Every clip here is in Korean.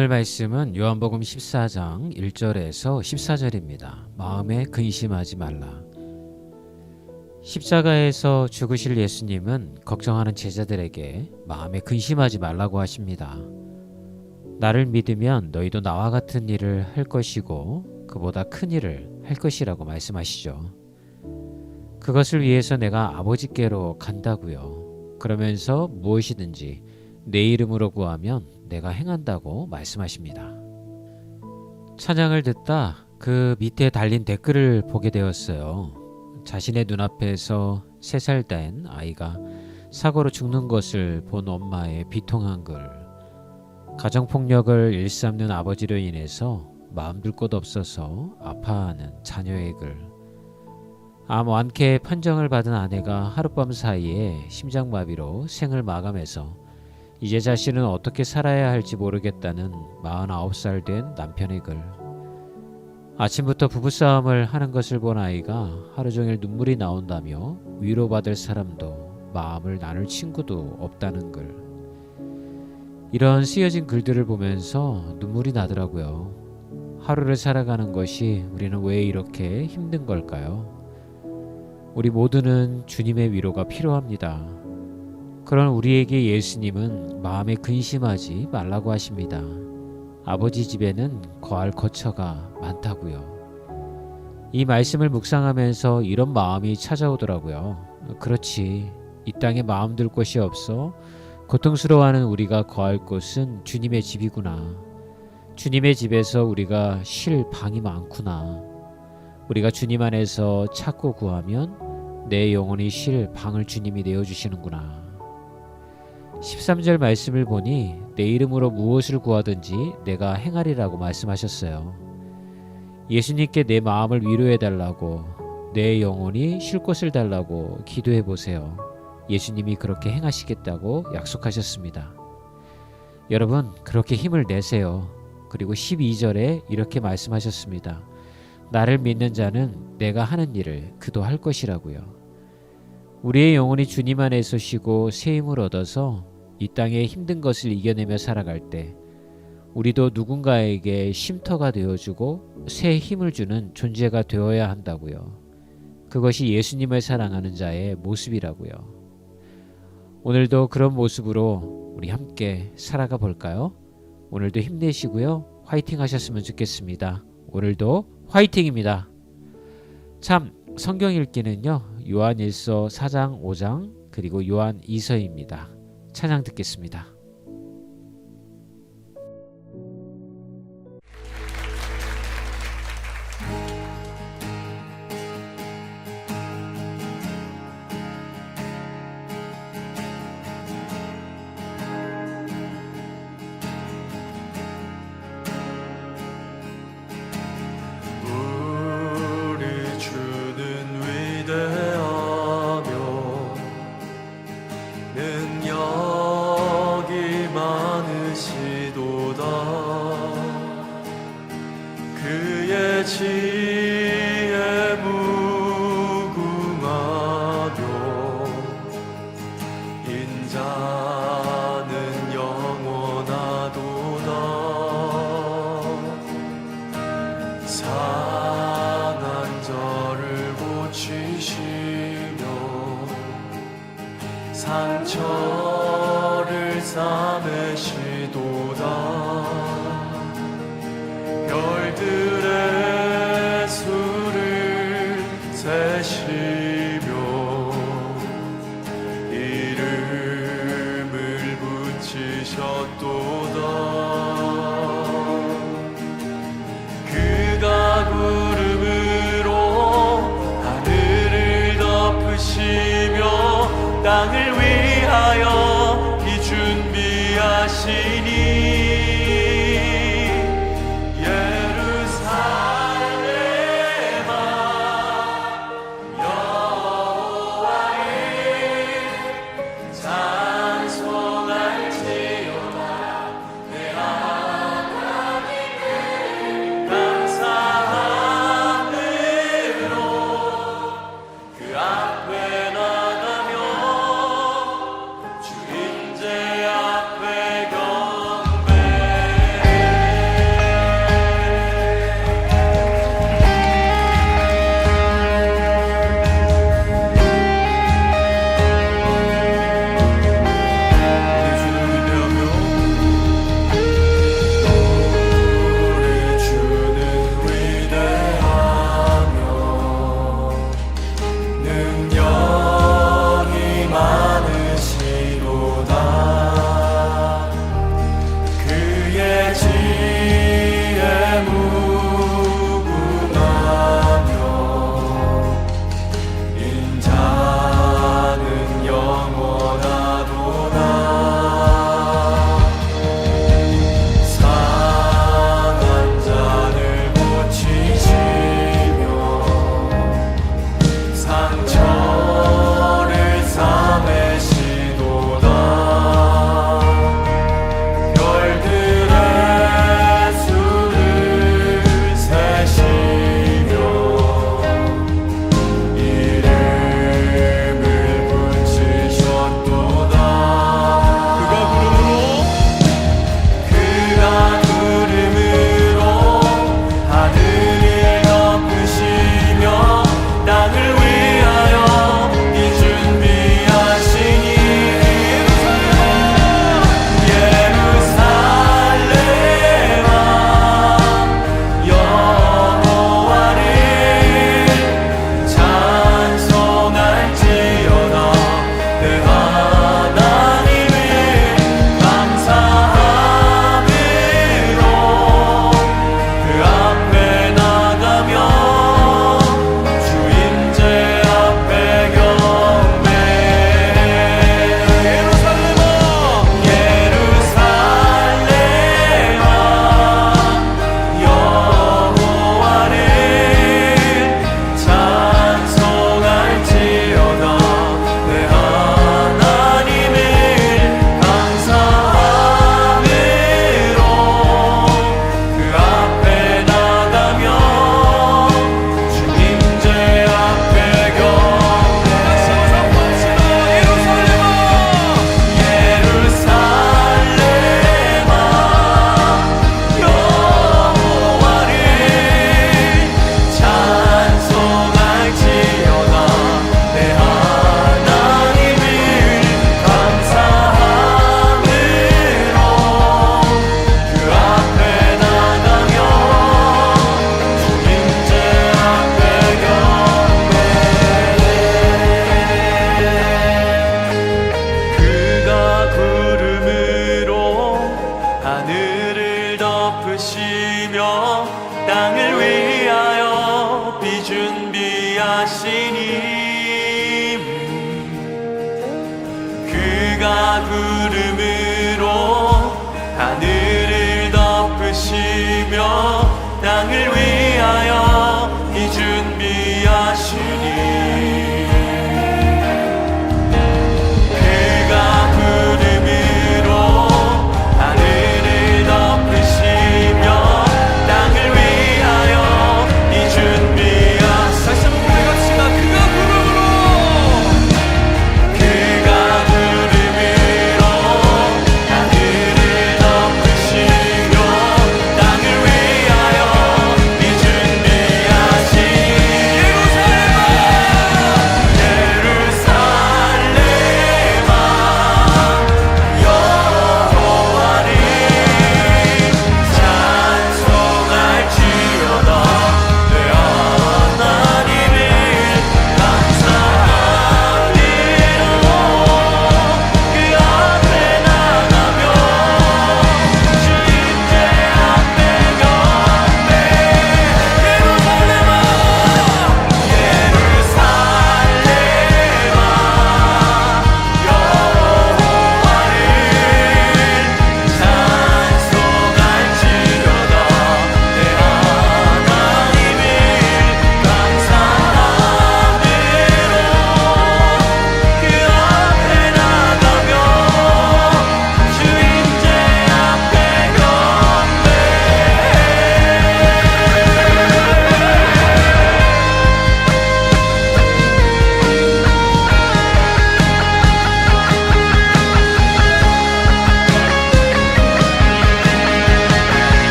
오늘 말씀은 요한복음 14장 1절에서 14절입니다. 마음에 근심하지 말라. 십자가에서 죽으실 예수님은 걱정하는 제자들에게 마음에 근심하지 말라고 하십니다. 나를 믿으면 너희도 나와 같은 일을 할 것이고 그보다 큰 일을 할 것이라고 말씀하시죠. 그것을 위해서 내가 아버지께로 간다고요. 그러면서 무엇이든지 내 이름으로 구하면 내가 행한다고 말씀하십니다. 찬양을 듣다 그 밑에 달린 댓글을 보게 되었어요. 자신의 눈앞에서 세살된 아이가 사고로 죽는 것을 본 엄마의 비통한 글. 가정폭력을 일삼는 아버지로 인해서 마음 둘 곳 없어서 아파하는 자녀의 글. 암 완쾌 판정을 받은 아내가 하룻밤 사이에 심장마비로 생을 마감해서 이제 자신은 어떻게 살아야 할지 모르겠다는 49살 된 남편의 글. 아침부터 부부싸움을 하는 것을 본 아이가 하루 종일 눈물이 나온다며 위로받을 사람도 마음을 나눌 친구도 없다는 글. 이런 쓰여진 글들을 보면서 눈물이 나더라고요. 하루를 살아가는 것이 우리는 왜 이렇게 힘든 걸까요? 우리 모두는 주님의 위로가 필요합니다. 그런 우리에게 예수님은 마음에 근심하지 말라고 하십니다. 아버지 집에는 거할 거처가 많다고요. 이 말씀을 묵상하면서 이런 마음이 찾아오더라고요. 그렇지. 이 땅에 마음 둘 곳이 없어 고통스러워하는 우리가 거할 곳은 주님의 집이구나. 주님의 집에서 우리가 쉴 방이 많구나. 우리가 주님 안에서 찾고 구하면 내 영혼이 쉴 방을 주님이 내어 주시는구나. 13절 말씀을 보니 내 이름으로 무엇을 구하든지 내가 행하리라고 말씀하셨어요. 예수님께 내 마음을 위로해 달라고 내 영혼이 쉴 곳을 달라고 기도해 보세요. 예수님이 그렇게 행하시겠다고 약속하셨습니다. 여러분, 그렇게 힘을 내세요. 그리고 12절에 이렇게 말씀하셨습니다. 나를 믿는 자는 내가 하는 일을 그도 할 것이라고요. 우리의 영혼이 주님 안에서 쉬고 새 힘을 얻어서 이 땅의 힘든 것을 이겨내며 살아갈 때 우리도 누군가에게 쉼터가 되어주고 새 힘을 주는 존재가 되어야 한다고요. 그것이 예수님을 사랑하는 자의 모습이라고요. 오늘도 그런 모습으로 우리 함께 살아가 볼까요? 오늘도 힘내시고요. 화이팅 하셨으면 좋겠습니다. 오늘도 화이팅입니다. 참 성경 읽기는요. 요한 1서 4장 5장 그리고 요한 2서입니다. 찬양 듣겠습니다. 지혜 무궁하며 인자는 영원하도다. 상한 저를 고치시며 상처를 싸매시도다 그가 구름으로 하늘을 덮으시며 땅을 위하여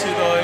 to the